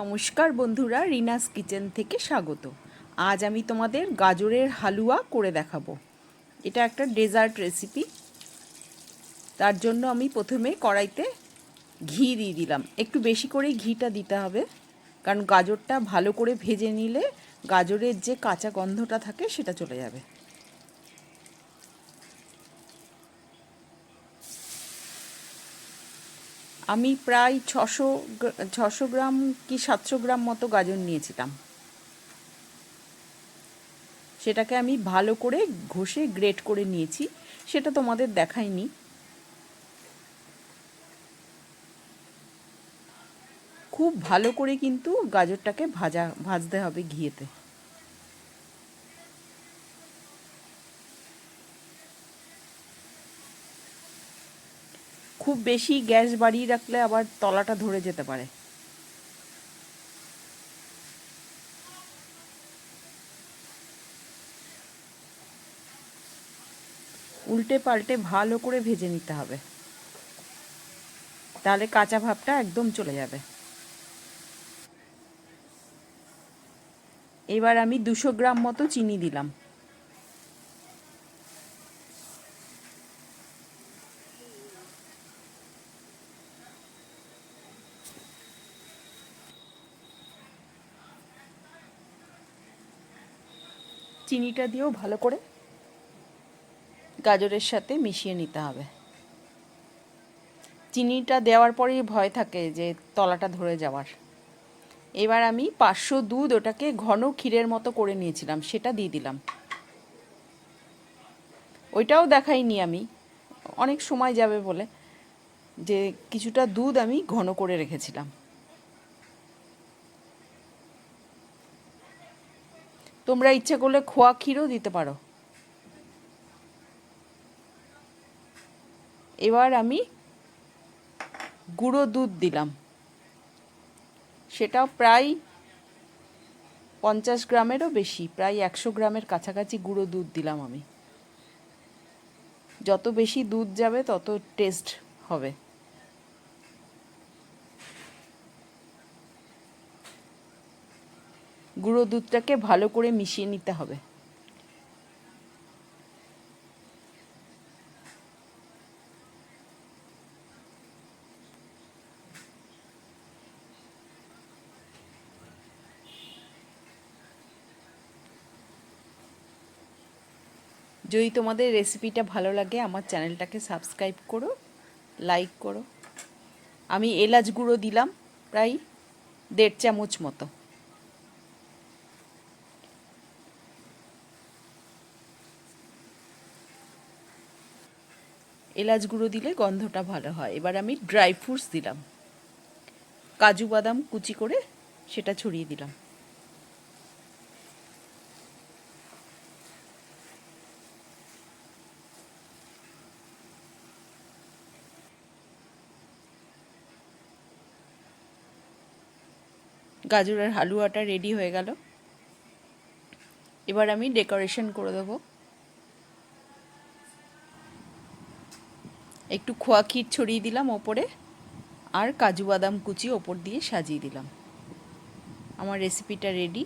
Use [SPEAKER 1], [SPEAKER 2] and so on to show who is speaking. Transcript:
[SPEAKER 1] নমস্কার বন্ধুরা, রিনাস কিচেন থেকে স্বাগত। আজ আমি তোমাদের গাজরের হালুয়া করে দেখাবো। এটা একটা ডেজার্ট রেসিপি। তার জন্য আমি প্রথমে কড়াইতে ঘি দিয়ে দিলাম। একটু বেশি করে ঘিটা দিতে হবে, কারণ গাজরটা ভালো করে ভেজে নিলে গাজরের যে কাঁচা গন্ধটা থাকে সেটা চলে যাবে। আমি প্রায় ছশো ছশো গ্রাম কি সাতশো গ্রাম মতো গাজর নিয়েছিলাম। সেটাকে আমি ভালো করে ঘষে গ্রেট করে নিয়েছি। সেটা তোমাদের দেখাইনি। খুব ভালো করে কিন্তু গাজরটাকে ভাজা, ভাজতে হবে ঘিয়েতে। খুব বেশি গ্যাস বাড়িয়ে রাখলে আবার তলাটা ধরে যেতে পারে। উল্টে পাল্টে ভালো করে ভেজে নিতে হবে। তাহলে কাঁচা ভাবটা একদম চলে যাবে। এবার আমি দুশো গ্রাম মতো চিনি দিলাম। চিনিটা দিয়েও ভালো করে গাজরের সাথে মিশিয়ে নিতে হবে। চিনিটা দেওয়ার পরেই ভয় থাকে যে তলাটা ধরে যাওয়ার। এবার আমি পাঁচশো দুধ ওটাকে ঘন ক্ষীরের মতো করে নিয়েছিলাম, সেটা দিয়ে দিলাম। ওইটাও দেখাইনি আমি। অনেক সময় যাবে বলে যে কিছুটা দুধ আমি ঘন করে রেখেছিলাম। তোমরা ইচ্ছে করলে খোয়া ক্ষীরও দিতে পারো। এবার আমি গুঁড়ো দুধ দিলাম। সেটাও প্রায় পঞ্চাশ গ্রামেরও বেশি, প্রায় একশো গ্রামের কাছাকাছি গুঁড়ো দুধ দিলাম আমি। যত বেশি দুধ যাবে, তত টেস্ট হবে। গুঁড়ো দুধটাকে ভালো করে মিশিয়ে নিতে হবে। যদি তোমাদের রেসিপিটা ভালো লাগে, আমার চ্যানেলটাকে সাবস্ক্রাইব করো লাইক করো। আমি এলাচ গুঁড়ো দিলাম, প্রায় দেড় চামচ মতো। এলাচ গুঁড়ো দিলে গন্ধটা ভালো হয়। এবার আমি ড্রাই ফ্রুটস দিলাম। কাজু বাদাম কুচি করে সেটা ছড়িয়ে দিলাম। গাজরের হালুয়াটা রেডি হয়ে গেল। এবার আমি ডেকোরেশন করে দেবো। একটু খোয়া ক্ষীর ছড়িয়ে দিলাম ওপরে আর কাজু বাদাম কুচি ওপর দিয়ে সাজিয়ে দিলাম। আমার রেসিপিটা রেডি